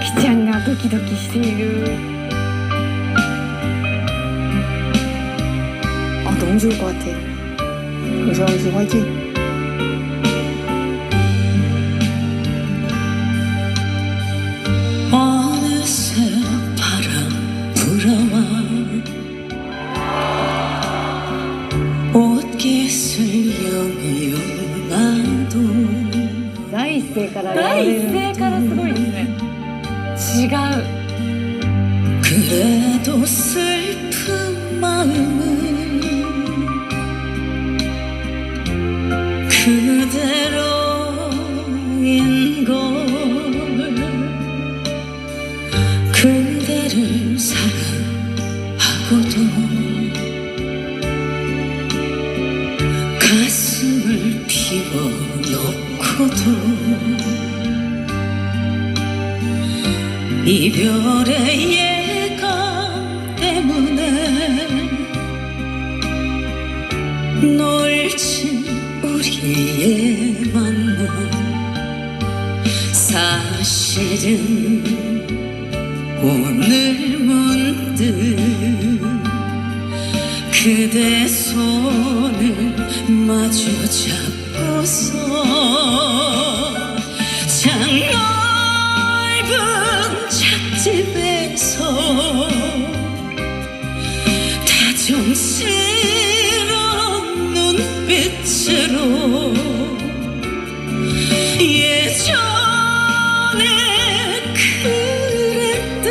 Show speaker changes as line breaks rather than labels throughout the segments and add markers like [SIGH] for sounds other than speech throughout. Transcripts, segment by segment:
きちゃんがドキドキしている
아 너무 좋을 것 같아. 유서원 씨 화이팅.
어느새 바람 불어와 옷깃을 영영하도
第一声から
第一声からすごい 지가
그래도 슬픈 마음은 이별의 예감 때문에 놀친 우리의 만남. 사실은 오늘 문득 그대 손을 마주 잡고서 장넓 빛으로 예전에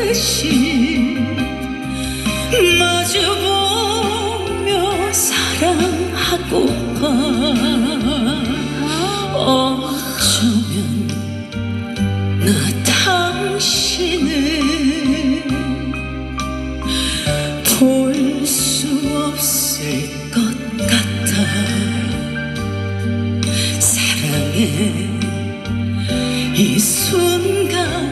그랬듯이 사랑의 이 순간만은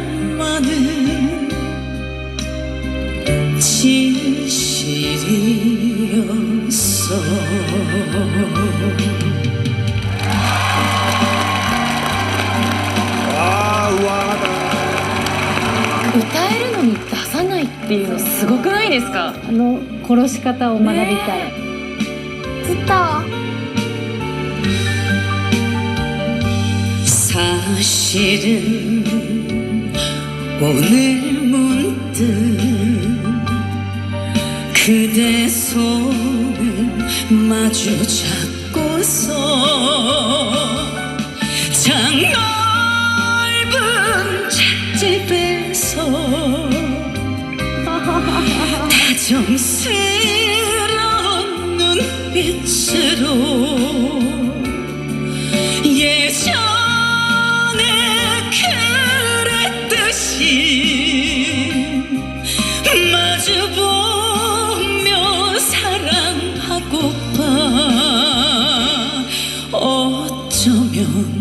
진실이었어
歌えるのに出さないっていうのすごくないですか
あの殺し方を学びたい、つっ
사실은 오늘 문득 그대 손을 마주 잡고서 장 넓은 찻집에서 [LAUGHS] 다정스러운 눈빛으로 어쩌면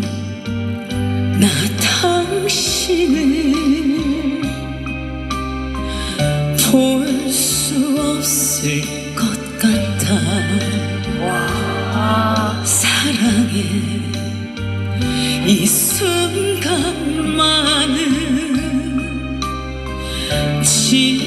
나 당신을 볼 수 없을 것 같아. 사랑의 이 순간만은 진